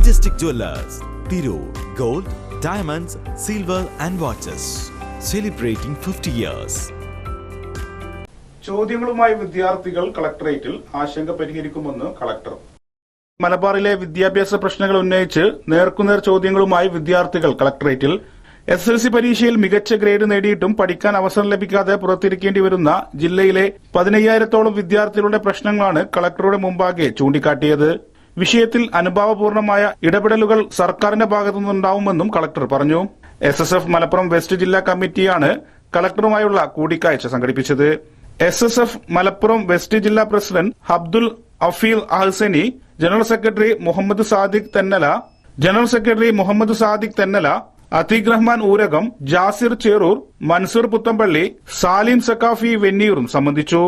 Majestic Jewelers, Thiru, Gold, Diamonds, Silver and Watches. Celebrating 50 years. ചോദ്യങ്ങളുമായി വിദ്യാർത്ഥികൾ കളക്ടറേറ്റിൽ ആശങ്ക പരിഹരിക്കുമെന്ന് കളക്ടർ മലബാറിലെ വിദ്യാഭ്യാസ പ്രശ്നങ്ങൾ ഉന്നയിച്ച് നേർക്കുനേർ ചോദ്യങ്ങളുമായി വിദ്യാർത്ഥികൾ കളക്ടറേറ്റിൽ എസ് എൽ സി പരീക്ഷയിൽ മികച്ച ഗ്രേഡ് നേടിയിട്ടും പഠിക്കാൻ അവസരം ലഭിക്കാതെ പുറത്തിരിക്കേണ്ടി വരുന്ന ജില്ലയിലെ പതിനയ്യായിരത്തോളം വിദ്യാർത്ഥികളുടെ പ്രശ്നങ്ങളാണ് കളക്ടറുടെ മുമ്പാകെ ചൂണ്ടിക്കാട്ടിയത് വിഷയത്തിൽ അനുഭാവപൂർണമായ ഇടപെടലുകൾ സർക്കാരിന്റെ ഭാഗത്തുനിന്നുണ്ടാവുമെന്നും കളക്ടർ പറഞ്ഞു. S S F Malappuram west ജില്ലാ കമ്മിറ്റിയാണ് കളക്ടറുമായുള്ള കൂടിക്കാഴ്ച സംഘടിപ്പിച്ചത്. S S F Malappuram west ജില്ലാ president Abdul Afeel Ahsani general secretary Muhammad Sadiq Thennala general secretary Muhammad Sadiq Thennala Atheeq Rahman Oorakam Jasir Cherur Mansoor Puthanpalli Salim Saqafi വെന്നിയൂറും സംബന്ധിച്ചു.